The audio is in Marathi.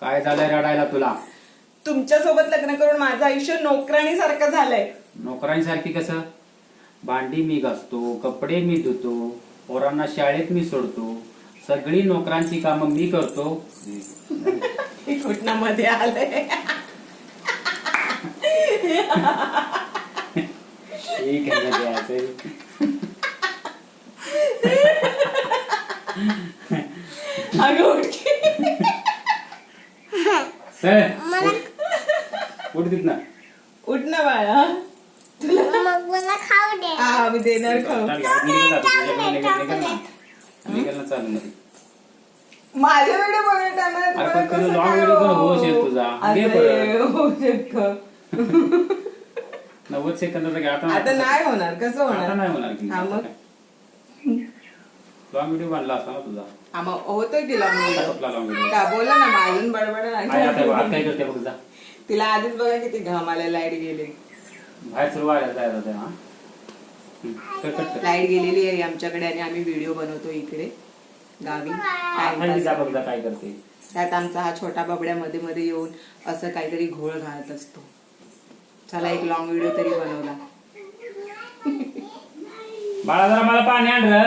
काय झालंय रडायला तुला? तुमच्यासोबत लग्न करून माझं आयुष्य नोकराणी सारखं झालंय. नोकरांसारखी कसं? भांडी मी घासतो कपडे मी धुतो पोरांना शाळेत मी सोडतो सगळी नोकरांची कामं मी करतो. मध्ये आलंय. ठीक आहे ना द्यायचं. अगं उठकी उठ. तिथनं. उठ ना बाळा. मग मला खाऊ दे. हा मी देणार खाऊ. माझ्या बघत शकत. नव्वद सेकंदाचा घे आता नाही होणार कसं होणार? नाही होणार हा लॉंग व्हिडिओ बांधला असता ना तुझा. हा मग होतोय तिला लॉंग व्हिडिओ का बोला ना माझून बडबड काय आता बघ, आता काय करते बघ जा. तिला आधीच बघा किती घामाला लाइट गेली. बाहेर सुरू व्हायला जायला होतं, हा. कर. लाइट गेलेली आहे आमच्याकडे आणि आम्ही व्हिडिओ बनवतो इकडे गावी. जा बघ जा काय करते. त्यात आमचा हा छोटा बबड्या मध्ये मध्ये येऊन असं काहीतरी घोळ घालत असतो. चला एक लॉंग व्हिडिओ तरी बनवला. बाळा जरा मला पाणी आण रे.